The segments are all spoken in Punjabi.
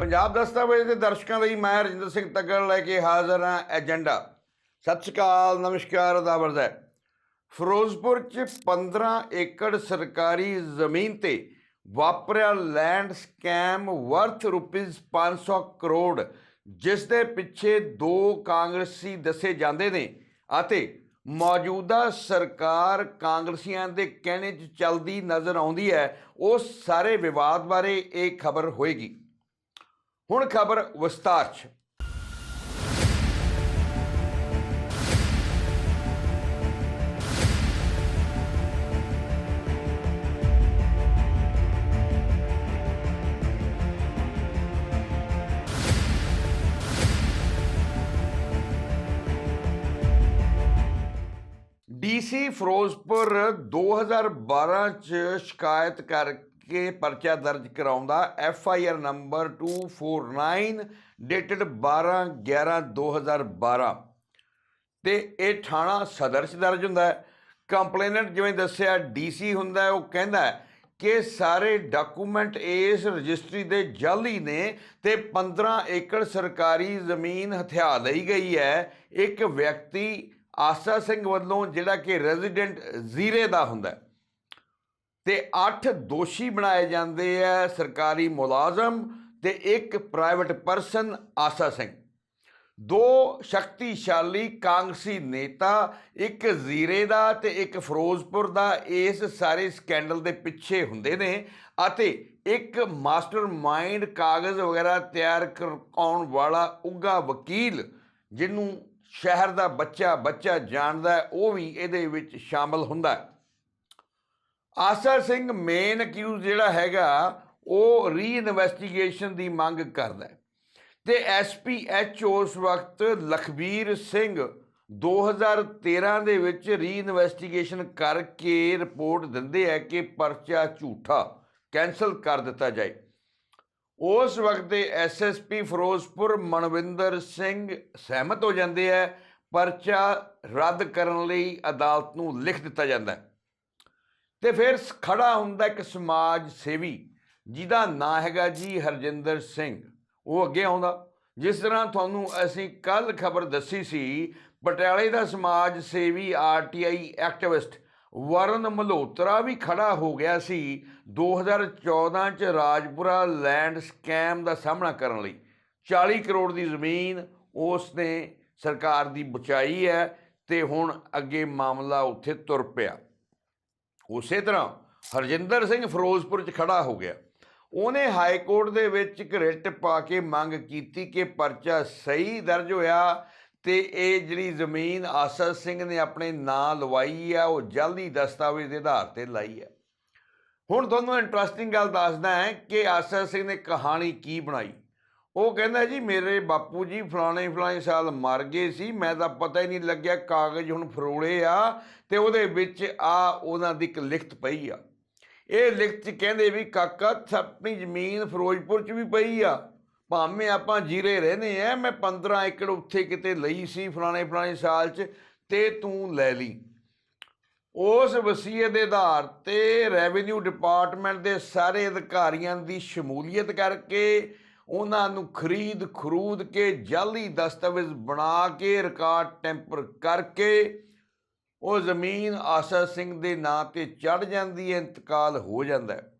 ਪੰਜਾਬ ਦਸਤਾਵੇਜ਼ ਦੇ ਦਰਸ਼ਕਾਂ ਲਈ ਮੈਂ ਰਜਿੰਦਰ ਸਿੰਘ ਤੱਗੜ ਲੈ ਕੇ ਹਾਜ਼ਰ ਹਾਂ ਏਜੰਡਾ। ਸਤਿ ਸ਼੍ਰੀ ਅਕਾਲ, ਨਮਸਕਾਰ, ਅਦਾਵਰਦ ਹੈ। ਫਿਰੋਜ਼ਪੁਰ ਚ 15 ਏਕੜ ਸਰਕਾਰੀ ਜ਼ਮੀਨ ਤੇ ਵਾਪਰਿਆ land scam worth rupees 500 crore, ਜਿਸ ਦੇ ਪਿੱਛੇ ਦੋ ਕਾਂਗਰਸੀ ਦੱਸੇ ਜਾਂਦੇ ਨੇ ਅਤੇ ਮੌਜੂਦਾ ਸਰਕਾਰ ਕਾਂਗਰਸੀਆਂ ਦੇ ਕਹਿਣੇ 'ਚ ਚੱਲਦੀ ਨਜ਼ਰ ਆਉਂਦੀ ਹੈ। ਉਸ ਸਾਰੇ ਵਿਵਾਦ ਬਾਰੇ ਇਹ ਖਬਰ ਹੋਏਗੀ। ਹੁਣ ਖਬਰ ਵਿਸਤਾਰ 'ਚ ਡੀਸੀ ਫਿਰੋਜ਼ਪੁਰ 2012 ਚ ਸ਼ਿਕਾਇਤ ਕਰਕੇ ਪਰਚਾ ਦਰਜ ਕਰਾਉਂਦਾ F I R number 249 dated 12 11 2012 ਤੇ ਇਹ ਥਾਣਾ ਸਦਰ ਚ ਦਰਜ ਹੁੰਦਾ ਹੈ। ਕੰਪਲੇਨੈਂਟ ਜਿਵੇਂ ਦੱਸਿਆ, ਡੀਸੀ ਹੁੰਦਾ ਉਹ ਕਹਿੰਦਾ ਕਿ ਸਾਰੇ ਡਾਕੂਮੈਂਟ ਇਸ ਰਜਿਸਟਰੀ ਦੇ ਜਾਲੀ ਨੇ ਤੇ 15 ਏਕੜ ਸਰਕਾਰੀ ਜ਼ਮੀਨ ਹਥਿਆ ਲਈ ਗਈ ਹੈ। ਇੱਕ ਵਿਅਕਤੀ ਆਸਾ ਸਿੰਘ ਵੱਲੋਂ ਜਿਹੜਾ ਕਿ ਰੈਜ਼ੀਡੈਂਟ ਜ਼ੀਰੇ ਦਾ ਹੁੰਦਾ ਤੇ 8 ਦੋਸ਼ੀ ਬਣਾਏ ਜਾਂਦੇ ਆ, ਸਰਕਾਰੀ ਮੁਲਾਜ਼ਮ ਤੇ ਇੱਕ ਪ੍ਰਾਈਵੇਟ ਪਰਸਨ ਆਸਾ ਸਿੰਘ। ਦੋ ਸ਼ਕਤੀਸ਼ਾਲੀ ਕਾਂਗਰਸੀ ਨੇਤਾ, ਇੱਕ ਜ਼ੀਰੇ ਦਾ ਤੇ ਇੱਕ ਫਿਰੋਜ਼ਪੁਰ ਦਾ, ਇਸ ਸਾਰੇ ਸਕੈਂਡਲ ਦੇ ਪਿੱਛੇ ਹੁੰਦੇ ਨੇ ਅਤੇ ਇੱਕ ਮਾਸਟਰ ਮਾਈਂਡ ਕਾਗਜ਼ ਵਗੈਰਾ ਤਿਆਰ ਕਰਵਾਉਣ ਵਾਲਾ ਉੱਗਾ ਵਕੀਲ, ਜਿਹਨੂੰ ਸ਼ਹਿਰ ਦਾ ਬੱਚਾ ਬੱਚਾ ਜਾਣਦਾ, ਉਹ ਵੀ ਇਹਦੇ ਵਿੱਚ ਸ਼ਾਮਲ ਹੁੰਦਾ। ਹੈ ਆਸਾ ਸਿੰਘ ਮੇਨ ਅਕਿਊਜ਼ ਜਿਹੜਾ ਹੈਗਾ, ਉਹ ਰੀਇਨਵੈਸਟੀਗੇਸ਼ਨ ਦੀ ਮੰਗ ਕਰਦਾ ਹੈ। ਤੇ ਐਸਪੀਐਚ ਉਸ ਵਕਤ ਲਖਬੀਰ ਸਿੰਘ 2013 ਦੇ ਵਿੱਚ ਰੀਇਨਵੈਸਟੀਗੇਸ਼ਨ ਕਰਕੇ ਰਿਪੋਰਟ ਦਿੰਦੇ ਆ ਕਿ ਪਰਚਾ ਝੂਠਾ ਕੈਨਸਲ ਕਰ ਦਿੱਤਾ ਜਾਏ। ਉਸ ਵਕਤ ਦੇ ਐਸਐਸਪੀ ਫਿਰੋਜ਼ਪੁਰ ਮਨਵਿੰਦਰ ਸਿੰਘ ਸਹਿਮਤ ਹੋ ਜਾਂਦੇ ਆ ਪਰਚਾ ਰੱਦ ਕਰਨ ਲਈ ਅਦਾਲਤ ਨੂੰ ਲਿਖ ਦਿੱਤਾ ਜਾਂਦਾ ਹੈ। ਤੇ ਫਿਰ ਸ- ਖੜਾ ਹੁੰਦਾ ਇੱਕ ਸਮਾਜ ਸੇਵੀ, ਜਿਹਦਾ ਨਾਂ ਹੈਗਾ ਜੀ ਹਰਜਿੰਦਰ ਸਿੰਘ। ਉਹ ਅੱਗੇ ਆਉਂਦਾ, ਜਿਸ ਤਰ੍ਹਾਂ ਤੁਹਾਨੂੰ ਅਸੀਂ ਕੱਲ ਖਬਰ ਦੱਸੀ ਸੀ, ਪਟਿਆਲੇ ਦਾ ਸਮਾਜ ਸੇਵੀ ਆਰਟੀਆਈ ਐਕਟਿਵਿਸਟ ਵਰਨ ਮਲਹੋਤਰਾ ਵੀ ਖੜਾ ਹੋ ਗਿਆ ਸੀ 2014 ਚ ਰਾਜਪੁਰਾ ਲੈਂਡ ਸਕੈਮ ਦਾ ਸਾਹਮਣਾ ਕਰਨ ਲਈ। 40 ਕਰੋੜ ਦੀ ਜ਼ਮੀਨ ਉਸ ਨੇ ਸਰਕਾਰ ਦੀ ਬਚਾਈ ਹੈ ਤੇ ਹੁਣ ਅੱਗੇ ਮਾਮਲਾ ਉੱਥੇ ਤੁਰ ਪਿਆ। ਉਸੇ ਤਰ੍ਹਾਂ ਹਰਜਿੰਦਰ ਸਿੰਘ ਫਿਰੋਜ਼ਪੁਰ 'ਚ ਖੜਾ ਹੋ ਗਿਆ। ਉਹਨੇ ਹਾਈ ਕੋਰਟ ਦੇ ਵਿੱਚ ਇੱਕ ਰਿਟ ਪਾ ਕੇ ਮੰਗ ਕੀਤੀ ਕਿ ਪਰਚਾ ਸਹੀ ਦਰਜ ਹੋਇਆ ਤੇ ਇਹ ਜਿਹੜੀ ਜ਼ਮੀਨ ਆਸਾ ਸਿੰਘ ਨੇ ਆਪਣੇ ਨਾਂ ਲਵਾਈ ਆ, ਉਹ ਜਲਦੀ ਦਸਤਾਵੇਜ਼ ਦੇ ਆਧਾਰ ਤੇ ਲਾਈ ਹੈ ਹੁਣ ਤੁਹਾਨੂੰ ਇੰਟਰਸਟਿੰਗ ਗੱਲ ਦੱਸਦਾ ਹੈ ਕਿ ਆਸਾ ਸਿੰਘ ਨੇ ਕਹਾਣੀ ਕੀ ਬਣਾਈ? ਉਹ ਕਹਿੰਦਾ ਜੀ, ਮੇਰੇ ਬਾਪੂ ਜੀ ਫਲਾਣੇ ਫਲਾਣੇ ਸਾਲ ਮਰ ਗਏ ਸੀ, ਮੈਂ ਤਾਂ ਪਤਾ ਹੀ ਨਹੀਂ ਲੱਗਿਆ ਕਾਗਜ਼ ਹੁਣ ਫਰੋਲੇ ਆ ਤੇ ਉਹਦੇ ਵਿੱਚ ਆ ਉਹਨਾਂ ਦੀ ਇੱਕ ਲਿਖਤ ਪਈ ਆ। ਇਹ ਲਿਖਤ 'ਚ ਕਹਿੰਦੇ ਵੀ, ਕਾਕਾ ਆਪਣੀ ਜ਼ਮੀਨ ਫਿਰੋਜ਼ਪੁਰ 'ਚ ਵੀ ਪਈ ਆ। ਭਾਵੇਂ ਆਪਾਂ ਜੀਰੇ ਰਹਿੰਦੇ ਆ, ਮੈਂ 15 ਏਕੜ ਉੱਥੇ ਕਿਤੇ ਲਈ ਸੀ ਫਲਾਣੇ ਫਲਾਣੇ ਸਾਲ 'ਚ ਤੇ ਤੂੰ ਲੈ ਲਈ। ਉਸ ਵਸੀਅਤ ਦੇ ਆਧਾਰ ਤੇ ਰੈਵਨਿਊ ਡਿਪਾਰਟਮੈਂਟ ਦੇ ਸਾਰੇ ਅਧਿਕਾਰੀਆਂ ਦੀ ਸ਼ਮੂਲੀਅਤ ਕਰਕੇ ਉਹਨਾਂ ਨੂੰ ਖਰੀਦ ਖਰੂਦ ਕੇ ਜਾਲੀ ਦਸਤਾਵੇਜ਼ ਬਣਾ ਕੇ ਰਿਕਾਰਡ ਟੈਂਪਰ ਕਰਕੇ ਉਹ ਜ਼ਮੀਨ ਆਸਾ ਸਿੰਘ ਦੇ ਨਾਂ ਤੇ ਚੜ ਜਾਂਦੀ ਹੈ, ਇੰਤਕਾਲ ਹੋ ਜਾਂਦਾ ਹੈ।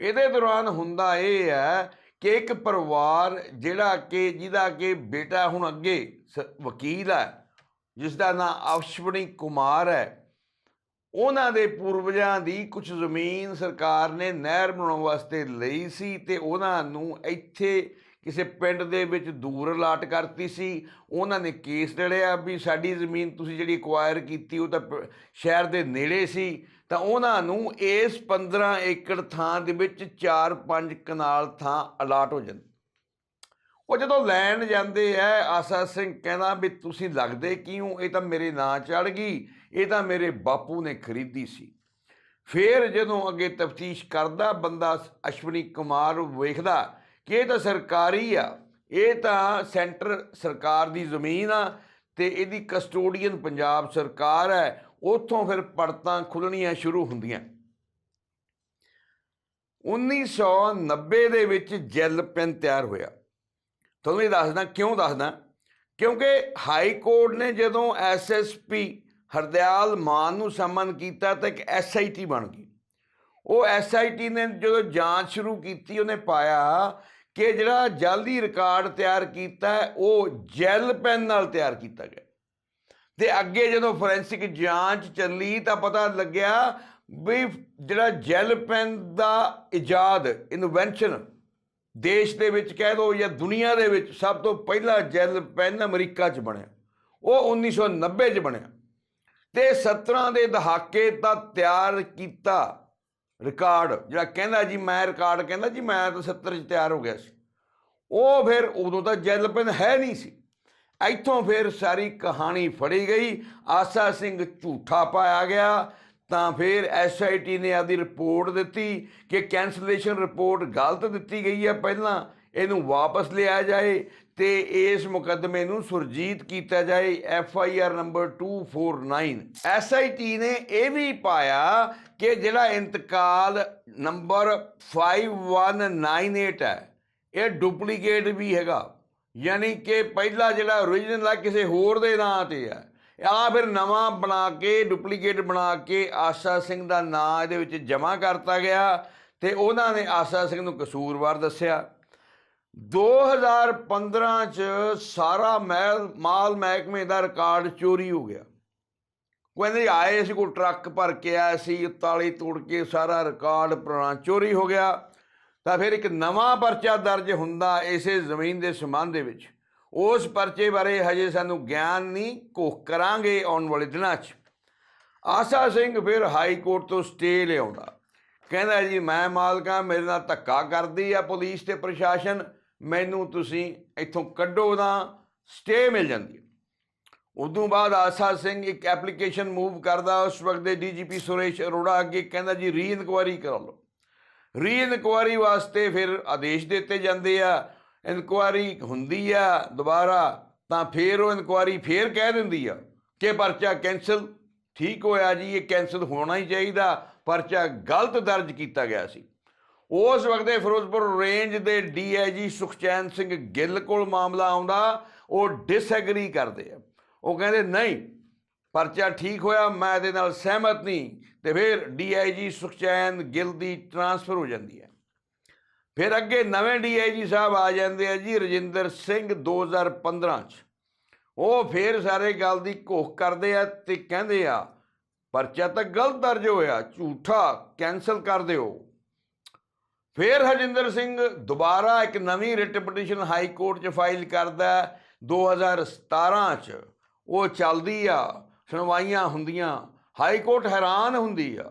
ਇਹਦੇ ਦੌਰਾਨ ਹੁੰਦਾ ਇਹ ਹੈ ਕਿ ਇੱਕ ਪਰਿਵਾਰ ਜਿਹੜਾ ਕਿ ਜਿਹਦਾ ਕਿ ਬੇਟਾ ਹੁਣ ਅੱਗੇ ਸ- ਵਕੀਲ ਹੈ ਜਿਸ ਦਾ ਨਾਮ ਅਸ਼ਵਨੀ ਕੁਮਾਰ ਹੈ ਉਹਨਾਂ ਦੇ ਪੂਰਵਜਾਂ ਦੀ ਕੁਝ ਜ਼ਮੀਨ ਸਰਕਾਰ ਨੇ ਨਹਿਰ ਬਣਾਉਣ ਵਾਸਤੇ ਲਈ ਸੀ ਤੇ ਉਹਨਾਂ ਨੂੰ ਇੱਥੇ ਕਿਸੇ ਪਿੰਡ ਦੇ ਵਿੱਚ ਦੂਰ ਅਲਾਟ ਕਰਤੀ ਸੀ। ਉਹਨਾਂ ਨੇ ਕੇਸ ਲੜਿਆ ਵੀ ਸਾਡੀ ਜ਼ਮੀਨ ਤੁਸੀਂ ਜਿਹੜੀ ਐਕਵਾਇਰ ਕੀਤੀ ਉਹ ਤਾਂ ਪ- ਸ਼ਹਿਰ ਦੇ ਨੇੜੇ ਸੀ। ਤਾਂ ਉਹਨਾਂ ਨੂੰ ਇਸ 15 ਏਕੜ ਥਾਂ ਦੇ ਵਿੱਚ 4-5 ਕਨਾਲ ਥਾਂ ਅਲਾਟ ਹੋ ਜਾਂਦੀ। ਉਹ ਜਦੋਂ ਲੈਣ ਜਾਂਦੇ ਐ, ਆਸਾ ਸਿੰਘ ਕਹਿੰਦਾ ਵੀ ਤੁਸੀਂ ਲੱਗਦੇ ਕਿਉਂ? ਇਹ ਤਾਂ ਮੇਰੇ ਨਾਂ ਚੜ ਗਈ, ਇਹ ਤਾਂ ਮੇਰੇ ਬਾਪੂ ਨੇ ਖਰੀਦੀ ਸੀ। ਫਿਰ ਜਦੋਂ ਅੱਗੇ ਤਫਤੀਸ਼ ਕਰਦਾ, ਬੰਦਾ ਅਸ਼ਵਨੀ ਕੁਮਾਰ ਵੇਖਦਾ ਕਿ ਇਹ ਤਾਂ ਸਰਕਾਰੀ ਆ, ਇਹ ਤਾਂ ਸੈਂਟਰ ਸਰਕਾਰ ਦੀ ਜ਼ਮੀਨ ਆ ਤੇ ਇਹਦੀ ਕਸਟੋਡੀਅਨ ਪੰਜਾਬ ਸਰਕਾਰ ਹੈ ਉੱਥੋਂ ਫਿਰ ਪੜਤਾਂ ਖੁੱਲਣੀਆਂ ਸ਼ੁਰੂ ਹੁੰਦੀਆਂ। 1990 ਦੇ ਵਿੱਚ ਜੈਲ ਪੈਨ ਤਿਆਰ ਹੋਇਆ। ਤੁਹਾਨੂੰ ਇਹ ਦੱਸਦਾ, ਕਿਉਂ ਦੱਸਦਾ? ਕਿਉਂਕਿ ਹਾਈ ਕੋਰਟ ਨੇ ਜਦੋਂ ਐਸਐਸਪੀ ਹਰਦਿਆਲ ਮਾਨ ਨੂੰ ਸਮਨ ਕੀਤਾ ਤਾਂ ਇੱਕ ਐਸਆਈਟੀ ਬਣ ਗਈ। ਉਹ ਐਸਆਈਟੀ ਨੇ ਜਦੋਂ ਜਾਂਚ ਸ਼ੁਰੂ ਕੀਤੀ, ਉਹਨੇ ਪਾਇਆ ਕਿ ਜਿਹੜਾ ਜਲਦੀ ਰਿਕਾਰਡ ਤਿਆਰ ਕੀਤਾ, ਉਹ ਜੈਲ ਪੈਨ ਨਾਲ ਤਿਆਰ ਕੀਤਾ ਗਿਆ। ਤੇ ਅੱਗੇ ਜਦੋਂ ਫੋਰੈਂਸਿਕ ਜਾਂਚ ਚੱਲੀ ਤਾਂ ਪਤਾ ਲੱਗਿਆ ਵੀ ਜਿਹੜਾ ਜੈਲ ਪੈਨ ਦਾ ਇਜਾਦ, ਇਨਵੈਂਸ਼ਨ ਦੇਸ਼ ਦੇ ਵਿੱਚ ਕਹਿ ਦੋ ਜਾਂ ਦੁਨੀਆ ਦੇ ਵਿੱਚ ਸਭ ਤੋਂ ਪਹਿਲਾ ਜੈਲ ਪੈਨ ਅਮਰੀਕਾ 'ਚ ਬਣਿਆ। ਉਹ 1990 'ਚ ਬਣਿਆ। ਤੇ 17 ਦੇ ਦਹਾਕੇ ਦਾ ਤਿਆਰ ਕੀਤਾ ਰਿਕਾਰਡ, ਜਿਹੜਾ ਕਹਿੰਦਾ ਜੀ ਮੈਂ ਰਿਕਾਰਡ, ਕਹਿੰਦਾ ਜੀ ਮੈਂ ਤਾਂ 70 'ਚ ਤਿਆਰ ਹੋ ਗਿਆ ਸੀ। ਉਹ ਫਿਰ ਉਦੋਂ ਤਾਂ ਜੈਲ ਪੈਨ ਹੈ ਨਹੀਂ ਸੀ। ਇੱਥੋਂ ਫਿਰ ਸਾਰੀ ਕਹਾਣੀ ਫੜੀ ਗਈ। ਆਸਾ ਸਿੰਘ ਝੂਠਾ ਪਾਇਆ ਗਿਆ। ਤਾਂ ਫਿਰ ਐਸਆਈਟੀ ਨੇ ਆਦੀ ਰਿਪੋਰਟ ਦਿੱਤੀ ਕਿ ਕੈਂਸਲੇਸ਼ਨ ਰਿਪੋਰਟ ਗਲਤ ਦਿੱਤੀ ਗਈ ਹੈ ਪਹਿਲਾਂ, ਇਹਨੂੰ ਵਾਪਸ ਲਿਆ ਜਾਏ ਤੇ ਇਸ ਮੁਕੱਦਮੇ ਨੂੰ ਸੁਰਜੀਤ ਕੀਤਾ ਜਾਏ ਐਫ ਆਈ ਆਰ ਨੰਬਰ 249 ਟੀ ਨੇ ਇਹ ਵੀ ਪਾਇਆ ਕਿ ਜਿਹੜਾ ਇੰਤਕਾਲ ਨੰਬਰ 5198 ਹੈ, ਇਹ ਡੁਪਲੀਕੇਟ ਵੀ ਹੈਗਾ। ਯਾਨੀ ਕਿ ਪਹਿਲਾ ਜਿਹੜਾ ਓਰੀਜਨਲ ਆ, ਕਿਸੇ ਹੋਰ ਦੇ ਨਾਂ ਤੇ ਆ। ਆ ਫਿਰ ਨਵਾਂ ਬਣਾ ਕੇ ਡੁਪਲੀਕੇਟ ਬਣਾ ਕੇ ਆਸ਼ਾ ਸਿੰਘ ਦਾ ਨਾਂ ਇਹਦੇ ਵਿੱਚ ਜਮ੍ਹਾਂ ਕਰਤਾ ਗਿਆ ਤੇ ਉਹਨਾਂ ਨੇ ਆਸ਼ਾ ਸਿੰਘ ਨੂੰ ਕਸੂਰਵਾਰ ਦੱਸਿਆ। 2015 ਚ ਸਾਰਾ ਮਹਿਲ, ਮਾਲ ਮਹਿਕਮੇ ਦਾ ਰਿਕਾਰਡ ਚੋਰੀ ਹੋ ਗਿਆ। ਕਹਿੰਦੇ ਆਏ ਸੀ, ਕੋਈ ਟਰੱਕ ਭਰ ਕੇ ਆਇਆ ਸੀ, ਤਾਲੀ ਤੋੜ ਕੇ ਸਾਰਾ ਰਿਕਾਰਡ ਪੁਰਾਣਾ ਚੋਰੀ ਹੋ ਗਿਆ। ਤਾਂ ਫਿਰ ਇੱਕ ਨਵਾਂ ਪਰਚਾ ਦਰਜ ਹੁੰਦਾ ਇਸੇ ਜ਼ਮੀਨ ਦੇ ਸੰਬੰਧ ਦੇ ਵਿੱਚ। ਉਸ ਪਰਚੇ ਬਾਰੇ ਹਜੇ ਸਾਨੂੰ ਗਿਆਨ ਨਹੀਂ ਕੋਖ ਕਰਾਂਗੇ ਆਉਣ ਵਾਲੇ ਦਿਨਾਂ 'ਚ। ਆਸਾ ਸਿੰਘ ਫਿਰ ਹਾਈ ਕੋਰਟ ਤੋਂ ਸਟੇ ਲਿਆਉਂਦਾ। ਕਹਿੰਦਾ, ਜੀ, ਮੈਂ ਮਾਲਕਾਂ ਮੇਰੇ ਨਾਲ ਧੱਕਾ ਕਰਦੀ ਆ ਪੁਲਿਸ ਤੇ ਪ੍ਰਸ਼ਾਸਨ। ਮੈਨੂੰ ਤੁਸੀਂ ਇੱਥੋਂ ਕੱਢੋ ਤਾਂ ਸਟੇ ਮਿਲ ਜਾਂਦੀ ਉਦੋਂ ਬਾਅਦ ਆਸਾ ਸਿੰਘ ਇੱਕ ਐਪਲੀਕੇਸ਼ਨ ਮੂਵ ਕਰਦਾ। ਉਸ ਵਕਤ ਦੇ ਡੀਜੀਪੀ ਸੁਰੇਸ਼ ਅਰੋੜਾ ਅੱਗੇ ਕਹਿੰਦਾ, ਜੀ ਰੀ ਇਨਕੁਆਰੀ ਕਰਾ ਲਓ। ਰੀ ਇਨਕੁਆਰੀ ਵਾਸਤੇ ਫਿਰ ਆਦੇਸ਼ ਦਿੱਤੇ ਜਾਂਦੇ ਆ। ਇਨਕੁਆਰੀ ਹੁੰਦੀ ਆ ਦੁਬਾਰਾ, ਤਾਂ ਫਿਰ ਉਹ ਇਨਕੁਆਰੀ ਫੇਰ ਕਹਿ ਦਿੰਦੀ ਆ ਕਿ ਪਰਚਾ ਕੈਂਸਲ। ਠੀਕ ਹੋਇਆ ਜੀ, ਇਹ ਕੈਂਸਲ ਹੋਣਾ ਹੀ ਚਾਹੀਦਾ, ਪਰਚਾ ਗਲਤ ਦਰਜ ਕੀਤਾ ਗਿਆ ਸੀ। ਉਸ ਵਕਤ ਦੇ ਫਿਰੋਜ਼ਪੁਰ ਰੇਂਜ ਦੇ ਡੀਆਈਜੀ ਸੁਖਚੈਨ ਸਿੰਘ ਗਿੱਲ ਕੋਲ ਮਾਮਲਾ ਆਉਂਦਾ, ਉਹ ਡਿਸਐਗਰੀ ਕਰਦੇ ਆ। ਉਹ ਕਹਿੰਦੇ, ਨਹੀਂ, ਪਰਚਾ ਠੀਕ ਹੋਇਆ, ਮੈਂ ਇਹਦੇ ਨਾਲ ਸਹਿਮਤ ਨਹੀਂ। ਤੇ ਫਿਰ ਡੀਆਈਜੀ ਸੁਖਚੈਨ ਗਿੱਲ ਦੀ ਟਰਾਂਸਫਰ ਹੋ ਜਾਂਦੀ ਹੈ। ਫਿਰ ਅੱਗੇ ਨਵੇਂ ਡੀਆਈਜੀ ਸਾਹਿਬ ਆ ਜਾਂਦੇ ਆ ਜੀ, ਰਜਿੰਦਰ ਸਿੰਘ 2015 ਚ। ਉਹ ਫਿਰ ਸਾਰੇ ਗੱਲ ਦੀ ਘੋਖ ਕਰਦੇ ਆ ਤੇ ਕਹਿੰਦੇ ਆ, ਪਰਚਾ ਤਾਂ ਗਲਤ ਦਰਜ ਹੋਇਆ, ਝੂਠਾ ਕੈਨਸਲ ਕਰ ਦਿਓ। ਫਿਰ ਹਰਜਿੰਦਰ ਸਿੰਘ ਦੁਬਾਰਾ ਇੱਕ ਨਵੀਂ ਰਿਟ ਪਟੀਸ਼ਨ ਹਾਈ ਕੋਰਟ 'ਚ ਫਾਈਲ ਕਰਦਾ ਹੈ 2017 'ਚ। ਉਹ ਚੱਲਦੀ ਆ, ਸੁਣਵਾਈਆਂ ਹੁੰਦੀਆਂ, ਹਾਈ ਕੋਰਟ ਹੈਰਾਨ ਹੁੰਦੀ ਆ।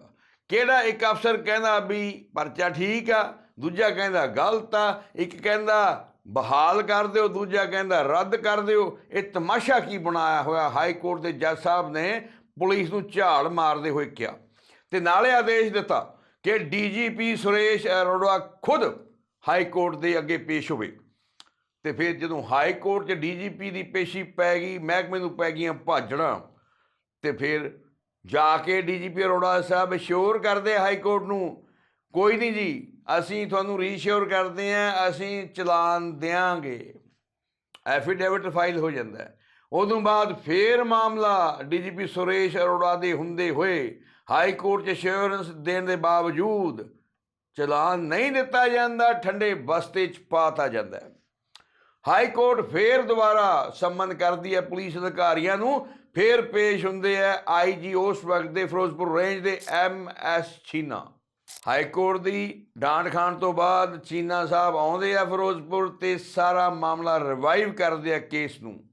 ਕਿਹੜਾ ਇੱਕ ਅਫਸਰ ਕਹਿੰਦਾ ਵੀ ਪਰਚਾ ਠੀਕ ਆ ਦੂਜਾ ਕਹਿੰਦਾ ਗਲਤ ਆ, ਇੱਕ ਕਹਿੰਦਾ ਬਹਾਲ ਕਰ ਦਿਓ, ਦੂਜਾ ਕਹਿੰਦਾ ਰੱਦ ਕਰ ਦਿਓ। ਇਹ ਤਮਾਸ਼ਾ ਕੀ ਬਣਾਇਆ ਹੋਇਆ? ਹਾਈ ਕੋਰਟ ਦੇ ਜੱਜ ਸਾਹਿਬ ਨੇ ਪੁਲਿਸ ਨੂੰ ਝਾੜ ਮਾਰਦੇ ਹੋਏ ਕਿਹਾ। ਤੇ ਨਾਲੇ ਆਦੇਸ਼ ਦਿੱਤਾ ਕਿ ਡੀਜੀਪੀ ਸੁਰੇਸ਼ ਅਰੋੜਾ ਖੁਦ ਹਾਈ ਕੋਰਟ ਦੇ ਅੱਗੇ ਪੇਸ਼ ਹੋਵੇ। ਤੇ ਫਿਰ ਜਦੋਂ ਹਾਈ ਕੋਰਟ 'ਚ ਡੀਜੀਪੀ ਦੀ ਪੇਸ਼ੀ ਪੈ ਗਈ, ਮਹਿਕਮੇ ਨੂੰ ਪੈ ਗਈਆਂ ਭਾਜੜਾਂ, ਤੇ ਫਿਰ ਜਾ ਕੇ ਡੀਜੀਪੀ ਅਰੋੜਾ ਸਾਹਿਬ ਸ਼ੋਰ ਕਰਦੇ ਹਾਈ ਕੋਰਟ ਨੂੰ। ਕੋਈ ਨਹੀਂ ਜੀ ਅਸੀਂ ਤੁਹਾਨੂੰ ਰੀਸ਼ੋਰ ਕਰਦੇ ਆਂ ਅਸੀਂ ਚਲਾਨ ਦਿਆਂਗੇ। ਐਫੀਡੇਵਿਟ ਫਾਈਲ ਹੋ ਜਾਂਦਾ ਹੈ। ਉਦੋਂ ਬਾਅਦ ਫੇਰ ਮਾਮਲਾ ਡੀਜੀਪੀ ਸੁਰੇਸ਼ ਅਰੋੜਾ ਦੇ ਹੁੰਦੇ ਹੋਏ ਹਾਈ ਕੋਰਟ 'ਚ ਅਸ਼ੋਰੈਂਸ ਦੇਣ ਦੇ ਬਾਵਜੂਦ ਚਲਾਨ ਨਹੀਂ ਦਿੱਤਾ ਜਾਂਦਾ, ਠੰਡੇ ਬਸਤੇ 'ਚ ਪਾਤਾ ਜਾਂਦਾ ਹੈ। ਹਾਈ ਕੋਰਟ ਫੇਰ ਦੁਬਾਰਾ ਸੰਮਨ ਕਰਦੀ ਹੈ ਪੁਲਿਸ ਅਧਿਕਾਰੀਆਂ ਨੂੰ। ਫੇਰ ਪੇਸ਼ ਹੁੰਦੇ ਆ ਆਈਜੀ ਉਸ ਵਕਤ ਦੇ ਫਿਰੋਜ਼ਪੁਰ ਰੇਂਜ ਦੇ M S Chhina. High court ਦੀ ਡਾਂਟ ਖਾਣ ਤੋਂ ਬਾਅਦ ਚੀਨਾ ਸਾਹਿਬ ਆਉਂਦੇ ਆ ਫਿਰੋਜ਼ਪੁਰ ਤੇ ਸਾਰਾ ਮਾਮਲਾ ਰਿਵਾਈਵ ਕਰਦੇ ਆ ਕੇਸ ਨੂੰ।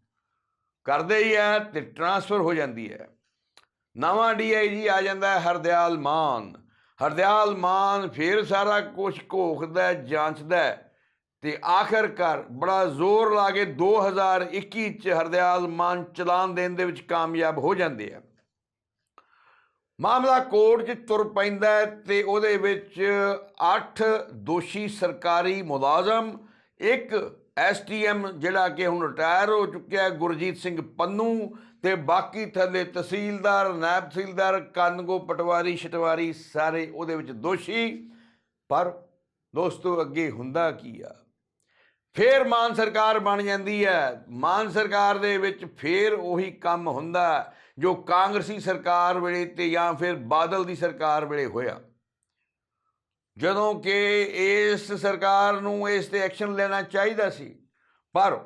ਕਰਦੇ ਹੀ ਆ ਤੇ ਟਰਾਂਸਫਰ ਹੋ ਜਾਂਦੀ ਹੈ। ਨਵਾਂ ਡੀਆਈਜੀ ਆ ਜਾਂਦਾ ਹੈ ਹਰਦਿਆਲ ਮਾਨ। ਹਰਦਿਆਲ ਮਾਨ ਫੇਰ ਸਾਰਾ ਕੁਝ ਘੋਖਦਾ ਜਾਂਚਦਾ ਹੈ ਤੇ ਆਖਰਕਾਰ ਬੜਾ ਜ਼ੋਰ ਲਾ ਕੇ 2021 ਚ ਹਰਦਿਆਲ ਮਾਨ ਚਲਾਨ ਦੇਣ ਦੇ ਵਿੱਚ ਕਾਮਯਾਬ ਹੋ ਜਾਂਦੇ ਆ। ਮਾਮਲਾ ਕੋਰਟ 'ਚ ਤੁਰ ਪੈਂਦਾ ਹੈ ਤੇ ਉਹਦੇ ਵਿੱਚ 8 ਦੋਸ਼ੀ ਸਰਕਾਰੀ ਮੁਲਾਜ਼ਮ, ਇੱਕ ਐਸਟੀਐਮ ਜਿਹੜਾ ਕਿ ਹੁਣ ਰਿਟਾਇਰ ਹੋ ਚੁੱਕਿਆ ਗੁਰਜੀਤ ਸਿੰਘ ਪੰਨੂ ਤੇ ਬਾਕੀ ਥੱਲੇ ਤਹਿਸੀਲਦਾਰ, ਨਾਇਬ ਤਹਿਸੀਲਦਾਰ, ਕਾਨਗੋ, ਪਟਵਾਰੀ ਛਟਵਾਰੀ ਸਾਰੇ ਉਹਦੇ ਵਿੱਚ ਦੋਸ਼ੀ। ਪਰ ਦੋਸਤੋ, ਅੱਗੇ ਹੁੰਦਾ ਕੀ ਆ? ਫੇਰ ਮਾਨ ਸਰਕਾਰ ਬਣ ਜਾਂਦੀ ਹੈ। ਮਾਨ ਸਰਕਾਰ ਦੇ ਵਿੱਚ ਫੇਰ ਉਹੀ ਕੰਮ ਹੁੰਦਾ ਜੋ ਕਾਂਗਰਸੀ ਸਰਕਾਰ ਵੇਲੇ ਤੇ ਜਾਂ ਫਿਰ ਬਾਦਲ ਦੀ ਸਰਕਾਰ ਵੇਲੇ ਹੋਇਆ। ਜਦੋਂ ਕਿ ਇਸ ਸਰਕਾਰ ਨੂੰ ਇਸ ਤੇ ਐਕਸ਼ਨ ਲੈਣਾ ਚਾਹੀਦਾ ਸੀ, ਪਰ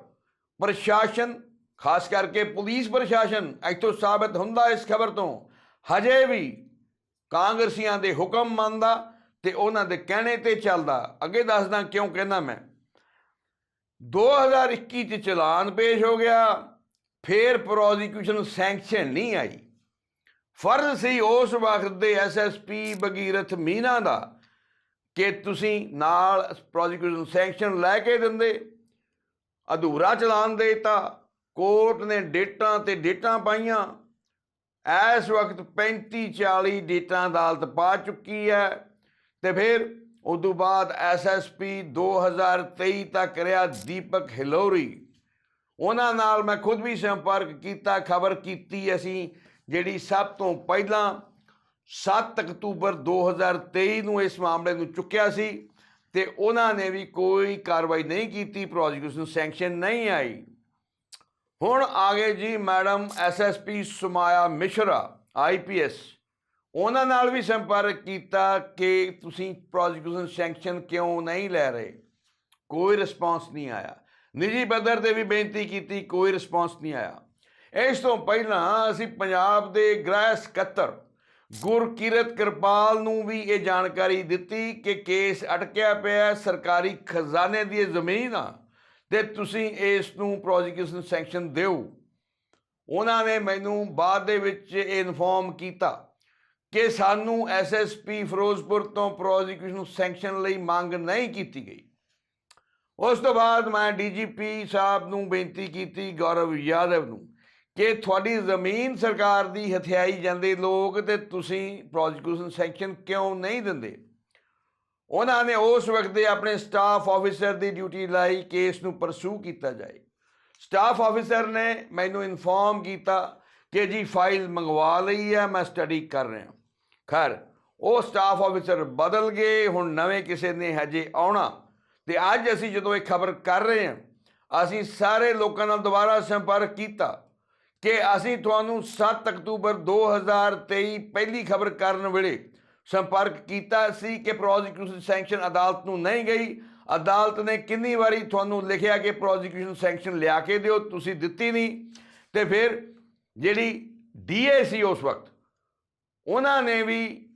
ਪ੍ਰਸ਼ਾਸਨ, ਖਾਸ ਕਰਕੇ ਪੁਲਿਸ ਪ੍ਰਸ਼ਾਸਨ, ਇੱਥੋਂ ਸਾਬਤ ਹੁੰਦਾ ਇਸ ਖਬਰ ਤੋਂ, ਹਜੇ ਵੀ ਕਾਂਗਰਸੀਆਂ ਦੇ ਹੁਕਮ ਮੰਨਦਾ ਤੇ ਉਹਨਾਂ ਦੇ ਕਹਿਣੇ ਤੇ ਚੱਲਦਾ। ਅੱਗੇ ਦੱਸਦਾ ਕਿਉਂ ਕਹਿੰਦਾ ਮੈਂ 2021 ਚ ਚਲਾਨ ਪੇਸ਼ ਹੋ ਗਿਆ। ਫੇਰ ਪ੍ਰੋਸੀਕਿਊਸ਼ਨ ਸੈਂਕਸ਼ਨ ਨਹੀਂ ਆਈ। ਫਰਜ਼ ਸੀ ਉਸ ਵਕਤ ਦੇ ਐਸਐਸਪੀ ਬਗੀਰਥ ਮੀਨਾ ਦਾ ਕਿ ਤੁਸੀਂ ਨਾਲ ਪ੍ਰੋਸੀਕਿਊਸ਼ਨ ਸੈਂਕਸ਼ਨ ਲੈ ਕੇ ਦਿੰਦੇ। ਅਧੂਰਾ ਚਲਾਨ ਦੇਤਾ। ਕੋਰਟ ਨੇ ਡੇਟਾਂ ਤੇ ਡੇਟਾਂ ਪਾਈਆਂ। ਇਸ ਵਕਤ 35 40 ਡੇਟਾਂ ਅਦਾਲਤ ਪਾ ਚੁੱਕੀ ਹੈ ਤੇ ਫਿਰ ਉਸ ਤੋਂ ਬਾਅਦ ਐਸਐਸਪੀ 2023 ਤੱਕ ਰਿਹਾ ਦੀਪਕ ਹਿਲੋਰੀ। ਉਹਨਾਂ ਨਾਲ ਮੈਂ ਖੁਦ ਵੀ ਸੰਪਰਕ ਕੀਤਾ, ਖਬਰ ਕੀਤੀ ਅਸੀਂ, ਜਿਹੜੀ ਸਭ ਤੋਂ ਪਹਿਲਾਂ 7 ਅਕਤੂਬਰ 2023 ਨੂੰ ਇਸ ਮਾਮਲੇ ਨੂੰ ਚੁੱਕਿਆ ਸੀ ਤੇ ਉਹਨਾਂ ਨੇ ਵੀ ਕੋਈ ਕਾਰਵਾਈ ਨਹੀਂ ਕੀਤੀ ਪ੍ਰੋਸੀਕਿਊਸ਼ਨ ਸੈਂਕਸ਼ਨ ਨਹੀਂ ਆਈ। ਹੁਣ ਆ ਗਏ ਜੀ madam SSP Soumya Mishra IPS ਉਹਨਾਂ ਨਾਲ ਵੀ ਸੰਪਰਕ ਕੀਤਾ ਕਿ ਤੁਸੀਂ ਪ੍ਰੋਸੀਕਿਊਸ਼ਨ ਸੈਂਕਸ਼ਨ ਕਿਉਂ ਨਹੀਂ ਲੈ ਰਹੇ? ਕੋਈ ਰਿਸਪਾਂਸ ਨਹੀਂ ਆਇਆ। ਨਿੱਜੀ ਪੱਧਰ ਤੇ ਵੀ ਬੇਨਤੀ ਕੀਤੀ, ਕੋਈ ਰਿਸਪਾਂਸ ਨਹੀਂ ਆਇਆ। ਇਸ ਤੋਂ ਪਹਿਲਾਂ ਅਸੀਂ ਪੰਜਾਬ ਦੇ ਗ੍ਰਹਿ ਸਕੱਤਰ ਗੁਰਕੀਰਤ ਕਿਰਪਾਲ ਨੂੰ ਵੀ ਇਹ ਜਾਣਕਾਰੀ ਦਿੱਤੀ ਕਿ ਕੇਸ ਅਟਕਿਆ ਪਿਆ ਸਰਕਾਰੀ ਖਜ਼ਾਨੇ ਦੀ ਜ਼ਮੀਨ ਆ ਤੇ ਤੁਸੀਂ ਇਸ ਨੂੰ ਪ੍ਰੋਸੀਕਿਊਸ਼ਨ ਸੈਂਕਸ਼ਨ ਦਿਓ। ਉਹਨਾਂ ਨੇ ਮੈਨੂੰ ਬਾਅਦ ਦੇ ਵਿੱਚ ਇਨਫੋਰਮ ਕੀਤਾ ਕਿ ਸਾਨੂੰ ਐਸਐਸਪੀ ਫਿਰੋਜ਼ਪੁਰ ਤੋਂ ਪ੍ਰੋਸੀਕਿਊਸ਼ਨ ਸੈਂਕਸ਼ਨ ਲਈ ਮੰਗ ਨਹੀਂ ਕੀਤੀ ਗਈ। ਉਸ ਤੋਂ ਬਾਅਦ ਮੈਂ ਡੀਜੀਪੀ ਸਾਹਿਬ ਨੂੰ ਬੇਨਤੀ ਕੀਤੀ, ਗੌਰਵ ਯਾਦਵ ਨੂੰ, ਕਿ ਤੁਹਾਡੀ ਜ਼ਮੀਨ ਸਰਕਾਰ ਦੀ ਹਥਿਆਈ ਜਾਂਦੇ ਲੋਕ ਤੇ ਤੁਸੀਂ ਪ੍ਰੋਸੀਕਿਊਸ਼ਨ ਸੈਂਕਸ਼ਨ ਕਿਉਂ ਨਹੀਂ ਦਿੰਦੇ? ਉਹਨਾਂ ਨੇ ਉਸ ਵਕਤ ਦੇ ਆਪਣੇ ਸਟਾਫ ਆਫੀਸਰ ਦੀ ਡਿਊਟੀ ਲਾਈ ਕੇਸ ਨੂੰ ਪਰਸੂ ਕੀਤਾ ਜਾਏ। ਸਟਾਫ ਆਫੀਸਰ ਨੇ ਮੈਨੂੰ ਇਨਫੋਰਮ ਕੀਤਾ ਕਿ ਜੀ ਫਾਈਲ ਮੰਗਵਾ ਲਈ ਹੈ, ਮੈਂ ਸਟੱਡੀ ਕਰ ਰਿਹਾ ਖੈਰ, ਉਹ ਸਟਾਫ ਆਫੀਸਰ ਬਦਲ ਗਏ, ਹੁਣ ਨਵੇਂ ਕਿਸੇ ਨੇ ਹਜੇ ਆਉਣਾ। ਤੇ ਅੱਜ ਅਸੀਂ ਜਦੋਂ ਇਹ ਖਬਰ ਕਰ ਰਹੇ ਹਾਂ, ਅਸੀਂ ਸਾਰੇ ਲੋਕਾਂ ਨਾਲ ਦੁਬਾਰਾ ਸੰਪਰਕ ਕੀਤਾ ਕਿ ਅਸੀਂ ਤੁਹਾਨੂੰ 7 ਅਕਤੂਬਰ 2023 ਪਹਿਲੀ ਖਬਰ ਕਰਨ ਵੇਲੇ ਸੰਪਰਕ ਕੀਤਾ ਸੀ ਕਿ ਪ੍ਰੋਸੀਕਿਊਸ਼ਨ ਸੈਂਕਸ਼ਨ ਅਦਾਲਤ ਨੂੰ ਨਹੀਂ ਗਈ। ਅਦਾਲਤ ਨੇ ਕਿੰਨੀ ਵਾਰੀ ਤੁਹਾਨੂੰ ਲਿਖਿਆ ਕਿ ਪ੍ਰੋਸੀਕਿਊਸ਼ਨ ਸੈਂਕਸ਼ਨ ਲਿਆ ਕੇ ਦਿਓ, ਤੁਸੀਂ ਦਿੱਤੀ ਨਹੀਂ। ਤੇ ਫਿਰ ਜਿਹੜੀ ਡੀਏ ਸੀ ਉਸ ਵਕਤ, ਉਹਨਾਂ ਨੇ ਵੀ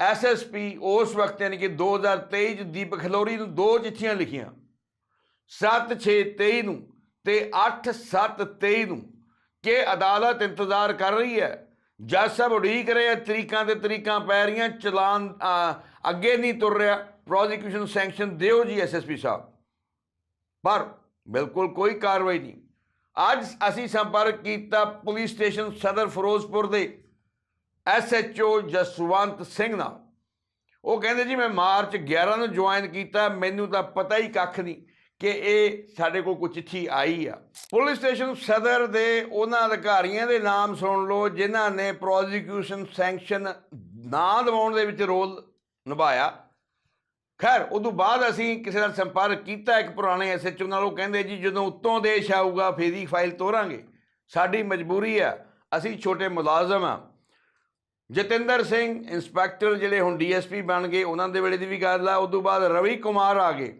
ਐਸਐਸਪੀ ਉਸ ਵਕਤ ਯਾਨੀ ਕਿ 2023 ਚ ਦੀਪਕ ਖਲੋਰੀ ਨੂੰ ਦੋ ਚਿੱਠੀਆਂ ਲਿਖੀਆਂ। 7-6-23 ਨੂੰ ਤੇ 8-7-23 ਨੂੰ ਕਿ ਅਦਾਲਤ ਇੰਤਜ਼ਾਰ ਕਰ ਰਹੀ ਹੈ। ਜੱਜ ਸਾਹਿਬ ਉਡੀਕ ਰਹੇ ਆ, ਤਰੀਕਾਂ ਤੇ ਤਰੀਕਾਂ ਪੈ ਰਹੀਆਂ, ਚਲਾਨ ਅੱਗੇ ਨਹੀਂ ਤੁਰ ਰਿਹਾ। ਪ੍ਰੋਸੀਕਿਊਸ਼ਨ ਸੈਂਕਸ਼ਨ ਦਿਓ ਜੀ ਐਸਐਸਪੀ ਸਾਹਿਬ। ਪਰ ਬਿਲਕੁਲ ਕੋਈ ਕਾਰਵਾਈ ਨਹੀਂ। ਅੱਜ ਅਸੀਂ ਸੰਪਰਕ ਕੀਤਾ ਪੁਲਿਸ ਸਟੇਸ਼ਨ ਸਦਰ ਫਿਰੋਜ਼ਪੁਰ ਦੇ। ਐਸਐਚਓ ਜਸਵੰਤ ਸਿੰਘ ਨਾਲ। ਉਹ ਕਹਿੰਦੇ ਜੀ, ਮੈਂ ਮਾਰਚ 11 ਨੂੰ ਜੁਆਇਨ ਕੀਤਾ, ਮੈਨੂੰ ਤਾਂ ਪਤਾ ਹੀ ਕੱਖ ਨਹੀਂ ਕਿ ਇਹ ਸਾਡੇ ਕੋਲ ਕੋਈ ਚਿੱਠੀ ਆਈ ਆ। ਪੁਲਿਸ ਸਟੇਸ਼ਨ ਸਦਰ ਦੇ ਉਹਨਾਂ ਅਧਿਕਾਰੀਆਂ ਦੇ ਨਾਮ ਸੁਣ ਲਓ, ਜਿਨ੍ਹਾਂ ਨੇ ਪ੍ਰੋਸੀਕਿਊਸ਼ਨ ਸੈਂਕਸ਼ਨ ਨਾ ਦਿਵਾਉਣ ਦੇ ਵਿੱਚ ਰੋਲ ਨਿਭਾਇਆ। ਖੈਰ, ਉਦੋਂ ਬਾਅਦ ਅਸੀਂ ਕਿਸੇ ਨਾਲ ਸੰਪਰਕ ਕੀਤਾ ਇੱਕ ਪੁਰਾਣੇ ਐਸਐਚਓ ਨਾਲ। ਉਹ ਕਹਿੰਦੇ ਜੀ, ਜਦੋਂ ਉੱਤੋਂ ਦੇਸ਼ ਆਊਗਾ, ਫੇਰ ਹੀ ਫਾਈਲ ਤੋਰਾਂਗੇ। ਸਾਡੀ ਮਜਬੂਰੀ ਆ, ਅਸੀਂ ਛੋਟੇ ਮੁਲਾਜ਼ਮ ਆ। ਜਤਿੰਦਰ ਸਿੰਘ, ਇੰਸਪੈਕਟਰ ਜਿਹੜੇ ਹੁਣ ਡੀਐਸਪੀ ਬਣ ਗਏ, ਉਹਨਾਂ ਦੇ ਵੇਲੇ ਦੀ ਵੀ ਗੱਲ ਆ, ਉਦੋਂ ਬਾਅਦ ਰਵੀ ਕੁਮਾਰ ਆ ਗਏ,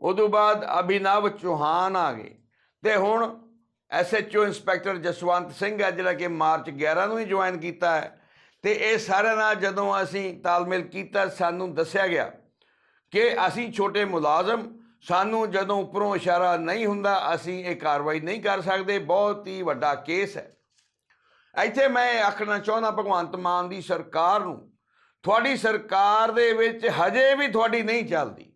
ਉਦੋਂ ਬਾਅਦ ਅਭਿਨਵ ਚੌਹਾਨ ਆ ਗਏ, ਤੇ ਹੁਣ ਐਸਐਚਓ ਇੰਸਪੈਕਟਰ ਜਸਵੰਤ ਸਿੰਘ ਆ, ਜਿਹੜਾ ਕਿ ਮਾਰਚ 11 ਨੂੰ ਹੀ ਜੁਆਇਨ ਕੀਤਾ ਹੈ, ਤੇ ਇਹ ਸਾਰਿਆਂ ਨਾਲ ਜਦੋਂ ਅਸੀਂ ਤਾਲਮੇਲ ਕੀਤਾ, ਸਾਨੂੰ ਦੱਸਿਆ ਗਿਆ ਕਿ ਅਸੀਂ ਛੋਟੇ ਮੁਲਾਜ਼ਮ, ਸਾਨੂੰ ਜਦੋਂ ਉੱਪਰੋਂ ਇਸ਼ਾਰਾ ਨਹੀਂ ਹੁੰਦਾ, ਅਸੀਂ ਇਹ ਕਾਰਵਾਈ ਨਹੀਂ ਕਰ ਸਕਦੇ, ਬਹੁਤ ਹੀ ਵੱਡਾ ਕੇਸ ਹੈ। ਇੱਥੇ ਮੈਂ ਆਖਣਾ ਚਾਹੁੰਦਾ ਭਗਵੰਤ ਮਾਨ ਦੀ ਸਰਕਾਰ ਨੂੰ, ਤੁਹਾਡੀ ਸਰਕਾਰ ਦੇ ਵਿੱਚ ਹਜੇ ਵੀ ਤੁਹਾਡੀ ਨਹੀਂ ਚੱਲਦੀ।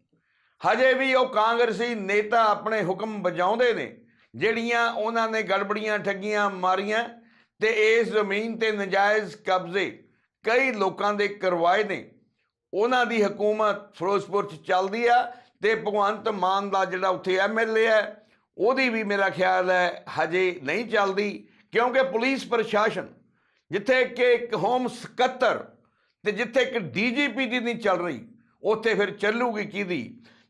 ਹਜੇ ਵੀ ਉਹ ਕਾਂਗਰਸੀ ਨੇਤਾ ਆਪਣੇ ਹੁਕਮ ਵਜਾਉਂਦੇ ਨੇ, ਜਿਹੜੀਆਂ ਉਹਨਾਂ ਨੇ ਗੜਬੜੀਆਂ ਠੱਗੀਆਂ ਮਾਰੀਆਂ ਤੇ ਇਸ ਜ਼ਮੀਨ ਤੇ ਨਜਾਇਜ਼ ਕਬਜ਼ੇ ਕਈ ਲੋਕਾਂ ਦੇ ਕਰਵਾਏ ਨੇ। ਉਹਨਾਂ ਦੀ ਹਕੂਮਤ ਫਿਰੋਜ਼ਪੁਰ ਚ ਚੱਲਦੀ ਆ ਤੇ ਭਗਵੰਤ ਮਾਨ ਦਾ ਜਿਹੜਾ ਉੱਥੇ ਐਮਐਲਏ ਹੈ, ਉਹਦੀ ਵੀ ਮੇਰਾ ਖਿਆਲ ਹੈ ਹਜੇ ਨਹੀਂ ਚੱਲਦੀ। ਕਿਉਂਕਿ ਪੁਲਿਸ ਪ੍ਰਸ਼ਾਸਨ, ਜਿੱਥੇ ਕਿ ਇੱਕ ਹੋਮ ਸਕੱਤਰ ਤੇ ਜਿੱਥੇ ਇੱਕ ਡੀਜੀਪੀ ਦੀ ਨਹੀਂ ਚੱਲ ਰਹੀ, ਉੱਥੇ ਫਿਰ ਚੱਲੂਗੀ ਕਿਹਦੀ?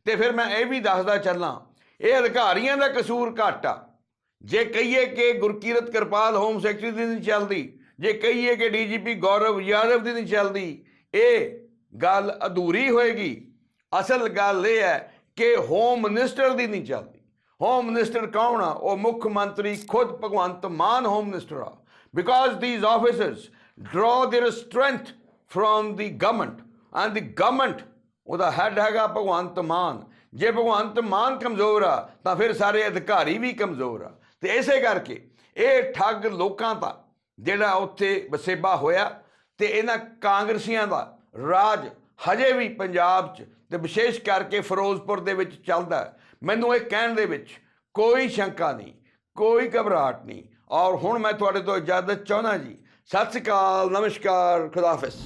ਤੇ ਫਿਰ ਮੈਂ ਇਹ ਵੀ ਦੱਸਦਾ ਚੱਲਾਂ, ਇਹ ਅਧਿਕਾਰੀਆਂ ਦਾ ਕਸੂਰ ਘੱਟ ਆ। ਜੇ ਕਹੀਏ ਕਿ ਗੁਰਕੀਰਤ ਕਿਰਪਾਲ ਹੋਮ ਸੈਕਟਰੀ ਦੀ ਨਹੀਂ ਚੱਲਦੀ, ਜੇ ਕਹੀਏ ਕਿ ਡੀਜੀਪੀ ਗੌਰਵ ਯਾਦਵ ਦੀ ਨਹੀਂ ਚੱਲਦੀ, ਇਹ ਗੱਲ ਅਧੂਰੀ ਹੋਏਗੀ। ਅਸਲ ਗੱਲ ਇਹ ਹੈ ਕਿ ਹੋਮ ਮਿਨਿਸਟਰ ਦੀ ਨਹੀਂ ਚੱਲਦੀ। ਹੋਮ ਮਿਨਿਸਟਰ ਕੌਣ ਆ ਉਹ ਮੁੱਖ ਮੰਤਰੀ ਖੁਦ ਭਗਵੰਤ ਮਾਨ ਹੋਮ ਮਿਨਿਸਟਰ ਆ because these officers draw their strength from the government and the government ਉਹਦਾ ਹੈਡ ਹੈਗਾ ਭਗਵੰਤ ਮਾਨ ਜੇ ਭਗਵੰਤ ਮਾਨ ਕਮਜ਼ੋਰ ਆ ਤਾਂ ਫਿਰ ਸਾਰੇ ਅਧਿਕਾਰੀ ਵੀ ਕਮਜ਼ੋਰ ਆ ਤੇ ਇਸੇ ਕਰਕੇ ਇਹ ਠੱਗ ਲੋਕਾਂ ਦਾ ਜਿਹੜਾ ਉੱਥੇ ਵਸੇਬਾ ਹੋਇਆ ਤੇ ਇਹਨਾਂ ਕਾਂਗਰਸੀਆਂ ਦਾ ਰਾਜ ਹਜੇ ਵੀ ਪੰਜਾਬ 'ਚ ਤੇ ਵਿਸ਼ੇਸ਼ ਕਰਕੇ ਫਿਰੋਜ਼ਪੁਰ ਦੇ ਵਿੱਚ ਚੱਲਦਾ ਹੈ। ਮੈਨੂੰ ਇਹ ਕਹਿਣ ਦੇ ਵਿੱਚ ਕੋਈ ਸ਼ੰਕਾ ਨਹੀਂ, ਕੋਈ ਘਬਰਾਹਟ ਨਹੀਂ। ਔਰ ਹੁਣ ਮੈਂ ਤੁਹਾਡੇ ਤੋਂ ਇਜਾਜ਼ਤ ਚਾਹੁੰਦਾ ਜੀ। ਸਤਿ ਸ੍ਰੀ ਅਕਾਲ, ਨਮਸਕਾਰ ਖੁਦਾਫਿਜ਼